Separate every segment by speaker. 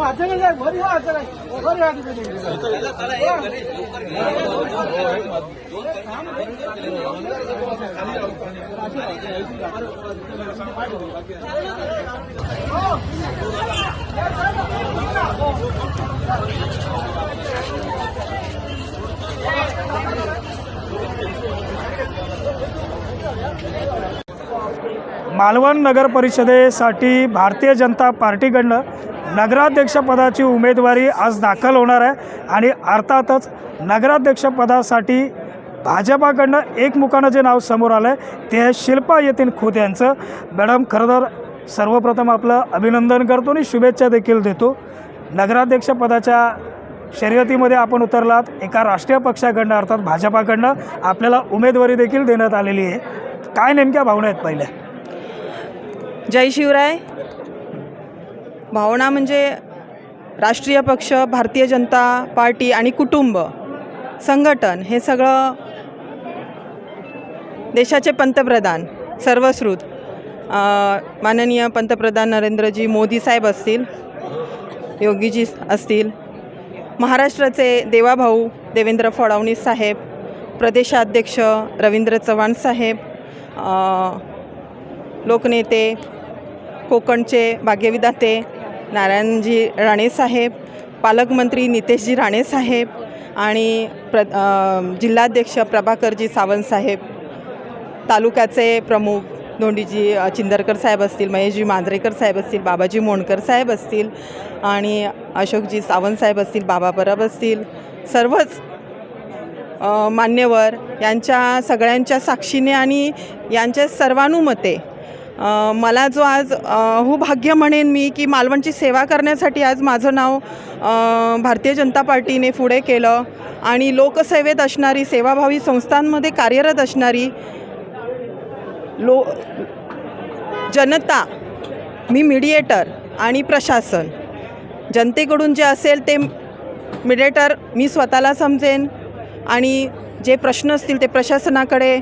Speaker 1: अचानक जाय घरी हो अचानक घरी या
Speaker 2: मालवण नगर परिषदेसाठी भारतीय जनता पार्टीकडनं नगराध्यक्षपदाची उमेदवारी आज दाखल होणार आहे. आणि अर्थातच नगराध्यक्षपदासाठी भाजपाकडनं एकमुखानं जे नाव समोर आलं आहे ते आहे शिल्पा यतीन खोत यांचं. मॅडम खरं तर सर्वप्रथम आपलं अभिनंदन करतो आणि शुभेच्छा देखील देतो. नगराध्यक्षपदाच्या शर्यतीमध्ये आपण उतरलात. एका राष्ट्रीय पक्षाकडनं अर्थात भाजपाकडनं आपल्याला उमेदवारी देखील देण्यात आलेली आहे. काय नेमक्या भावना आहेत पहिल्या?
Speaker 3: जय शिवराय. भावना म्हणजे राष्ट्रीय पक्ष भारतीय जनता पार्टी आणि कुटुंब संघटन हे सगळं देशाचे पंतप्रधान सर्वश्रुत. माननीय पंतप्रधान नरेंद्रजी मोदी साहेब असतील योगीजी असतील महाराष्ट्राचे देवाभाऊ देवेंद्र फडणवीस साहेब प्रदेशाध्यक्ष रवींद्र चव्हाण साहेब लोकनेते कोकणचे भाग्यविदाते नारायणजी राणेसाहेब पालकमंत्री नितेशजी राणेसाहेब आणि प्र जिल्हाध्यक्ष प्रभाकरजी सावंतसाहेब तालुक्याचे प्रमुख धोंडीजी चिंदरकर साहेब असतील महेशजी मांजरेकर साहेब असतील बाबाजी मोणकर साहेब असतील आणि अशोकजी सावंत साहेब असतील बाबा परब असतील. सर्वच मान्यवर यांच्या सगळ्यांच्या साक्षीने आणि यांच्या सर्वानुमते मला जो आज अ, हो भाग्य म्हणेन मी की मालवणची सेवा करण्यासाठी आज माझं नाव भारतीय जनता पार्टीने पुढे केलं आणि लोकसेवेत असणारी सेवाभावी संस्थांमध्ये कार्यरत असणारी लो जनता मी मिडिएटर आणि प्रशासन. जनतेकडून जे असेल ते मिडिएटर मी स्वतःला समजेन आणि जे प्रश्न असतील ते प्रशासनाकडे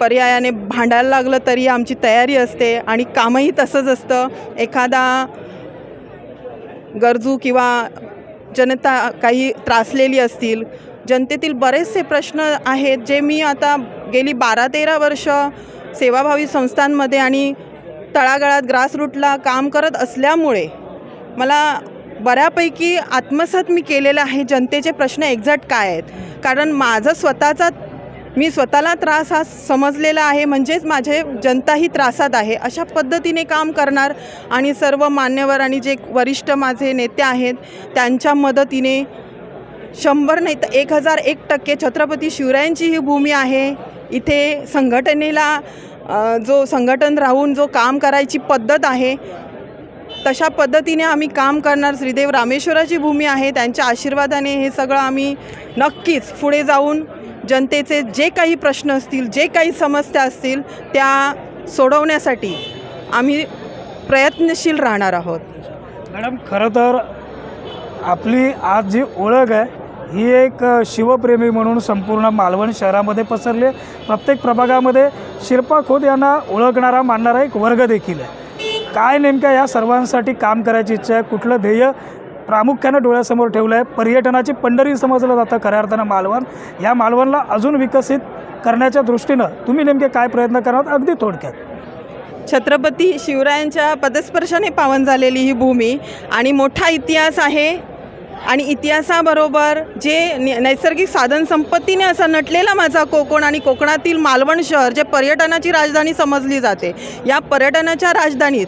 Speaker 3: पर्यायाने भांडायला लागलं तरी आमची तयारी असते आणि कामही तसंच असतं. एखादा गरजू किंवा जनता काही त्रासलेली असतील जनतेतील बरेचसे प्रश्न आहेत जे मी आता गेली बारा तेरा वर्ष सेवाभावी संस्थांमध्ये आणि तळागाळात ग्रासरूटला काम करत असल्यामुळे मला बऱ्यापैकी आत्मसात मी केलेलं आहे. जनतेचे प्रश्न एक्झॅक्ट काय आहेत? कारण माझं स्वतःचा मी स्वतःला त्रास हा समजलेला आहे म्हणजेच माझे जनताही त्रासात आहे. अशा पद्धतीने काम करणार आणि सर्व मान्यवर आणि जे वरिष्ठ माझे नेते आहेत त्यांच्या मदतीने शंभर नाही तर एक हजार एक टक्के छत्रपती शिवरायांची ही भूमी आहे. इथे संघटनेला जो संघटन राहून जो काम करायची पद्धत आहे तशा पद्धतीने आम्ही काम करणार. श्रीदेव रामेश्वराची भूमी आहे त्यांच्या आशीर्वादाने हे सगळं आम्ही नक्कीच पुढे जाऊन जनतेचे जे काही प्रश्न असतील जे काही समस्या असतील त्या सोडवण्यासाठी आम्ही प्रयत्नशील राहणार आहोत.
Speaker 2: मॅडम खरं तर आपली आज जी ओळख आहे ही एक शिवप्रेमी म्हणून संपूर्ण मालवण शहरामध्ये पसरली प्रत्येक प्रभागामध्ये शिल्पा खोत यांना ओळखणारा मानणारा एक वर्ग देखील आहे. काय नेमक्या या सर्वांसाठी काम करायची इच्छा आहे? कुठलं ध्येय प्रामुख्यानं डोळ्यासमोर ठेवलं आहे पर्यटनाची पंढरी समजलं जातं खऱ्या अर्थानं मालवण. या मालवणला अजून विकसित करण्याच्या दृष्टीनं तुम्ही नेमके काय प्रयत्न करणार अगदी थोडक्यात.
Speaker 3: छत्रपती शिवरायांच्या पदस्पर्शाने पावन झालेली ही भूमी आणि मोठा इतिहास आहे. आणि इतिहासाबरोबर जे नि- नैसर्गिक साधनसंपत्तीने असा नटलेला माझा कोकण आणि कोकणातील मालवण शहर जे पर्यटनाची राजधानी समजली जाते या पर्यटनाच्या राजधानीत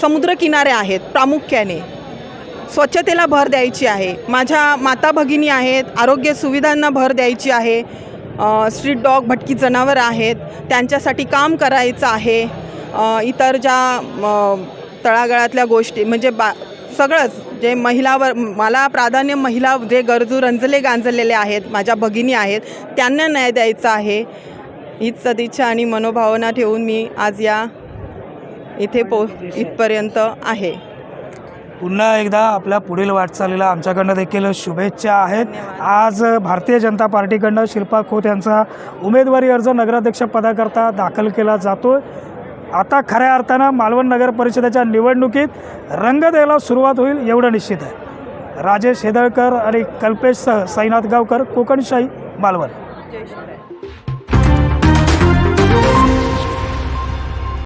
Speaker 3: समुद्रकिनारे आहेत प्रामुख्याने. स्वच्छतेला भर द्यायची आहे. माझ्या माता भगिनी आहेत आरोग्य सुविधांना भर द्यायची आहे. स्ट्रीट डॉग भटकी जनावर आहेत त्यांच्यासाठी काम करायचं आहे. इतर ज्या तळागाळातल्या गोष्टी म्हणजे बा सगळंच जे महिलावर मला प्राधान्य महिला जे गरजू रंजले गांजलेले आहेत माझ्या भगिनी आहेत त्यांना न्याय द्यायचा आहे. हीच सदिच्छा आणि मनोभावना ठेवून मी आज या इथे पो इथपर्यंत आहे.
Speaker 2: पुन्हा एकदा आपल्या पुढील वाटचालीला आमच्याकडनं देखील शुभेच्छा आहेत. आज भारतीय जनता पार्टीकडनं शिल्पा खोत यांचा उमेदवारी अर्ज नगराध्यक्ष पदाकरता दाखल केला जातो आता खऱ्या अर्थानं मालवण नगर परिषदेच्या निवडणुकीत रंग द्यायला सुरुवात होईल एवढं निश्चित आहे. राजेश हेदळकर आणि कल्पेश सह साईनाथ गावकर कोकणशाही मालवण